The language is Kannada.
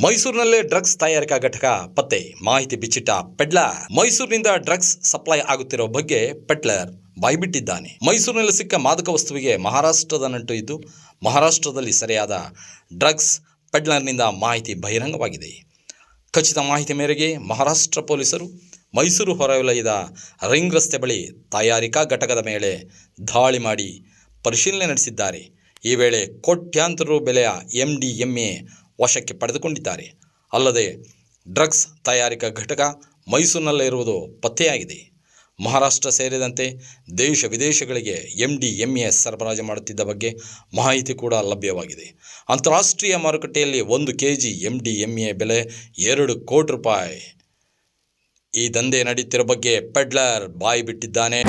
ಮೈಸೂರಿನಲ್ಲೇ ಡ್ರಗ್ಸ್ ತಯಾರಿಕಾ ಘಟಕ ಪತ್ತೆ. ಮಾಹಿತಿ ಬಿಚ್ಚಿಟ್ಟ ಪೆಡ್ಲರ್. ಮೈಸೂರಿನಿಂದ ಡ್ರಗ್ಸ್ ಸಪ್ಲೈ ಆಗುತ್ತಿರೋ ಬಗ್ಗೆ ಪೆಟ್ಲರ್ ಬಾಯ್ಬಿಟ್ಟಿದ್ದಾನೆ. ಮೈಸೂರಿನಲ್ಲಿ ಸಿಕ್ಕ ಮಾದಕ ವಸ್ತುವಿಗೆ ಮಹಾರಾಷ್ಟ್ರದ ನಂಟು ಇದ್ದು, ಮಹಾರಾಷ್ಟ್ರದಲ್ಲಿ ಸರಿಯಾದ ಡ್ರಗ್ಸ್ ಪೆಡ್ಲರ್ನಿಂದ ಮಾಹಿತಿ ಬಹಿರಂಗವಾಗಿದೆ. ಖಚಿತ ಮಾಹಿತಿ ಮೇರೆಗೆ ಮಹಾರಾಷ್ಟ್ರ ಪೊಲೀಸರು ಮೈಸೂರು ಹೊರವಲಯದ ರಿಂಗ್ ರಸ್ತೆ ಬಳಿ ತಯಾರಿಕಾ ಘಟಕದ ಮೇಲೆ ದಾಳಿ ಮಾಡಿ ಪರಿಶೀಲನೆ ನಡೆಸಿದ್ದಾರೆ. ಈ ವೇಳೆ ಕೋಟ್ಯಾಂತರ ರು ಬೆಲೆಯ ಎಂ ಡಿ ಎಂ ಎ ವಶಕ್ಕೆ ಪಡೆದುಕೊಂಡಿದ್ದಾರೆ. ಅಲ್ಲದೆ, ಡ್ರಗ್ಸ್ ತಯಾರಿಕಾ ಘಟಕ ಮೈಸೂರಿನಲ್ಲೇ ಇರುವುದು ಪತ್ತೆಯಾಗಿದೆ. ಮಹಾರಾಷ್ಟ್ರ ಸೇರಿದಂತೆ ದೇಶ ವಿದೇಶಗಳಿಗೆ ಎಂ ಡಿ ಎಂ ಎ ಸರಬರಾಜು ಮಾಡುತ್ತಿದ್ದ ಬಗ್ಗೆ ಮಾಹಿತಿ ಕೂಡ ಲಭ್ಯವಾಗಿದೆ. ಅಂತಾರಾಷ್ಟ್ರೀಯ ಮಾರುಕಟ್ಟೆಯಲ್ಲಿ ಒಂದು K G M D M A ಬೆಲೆ ಎರಡು ಕೋಟಿ ರೂಪಾಯಿ. ಈ ದಂಧೆ ನಡೆಯುತ್ತಿರುವ ಬಗ್ಗೆ ಪೆಡ್ಲರ್ ಬಾಯಿ ಬಿಟ್ಟಿದ್ದಾನೆ.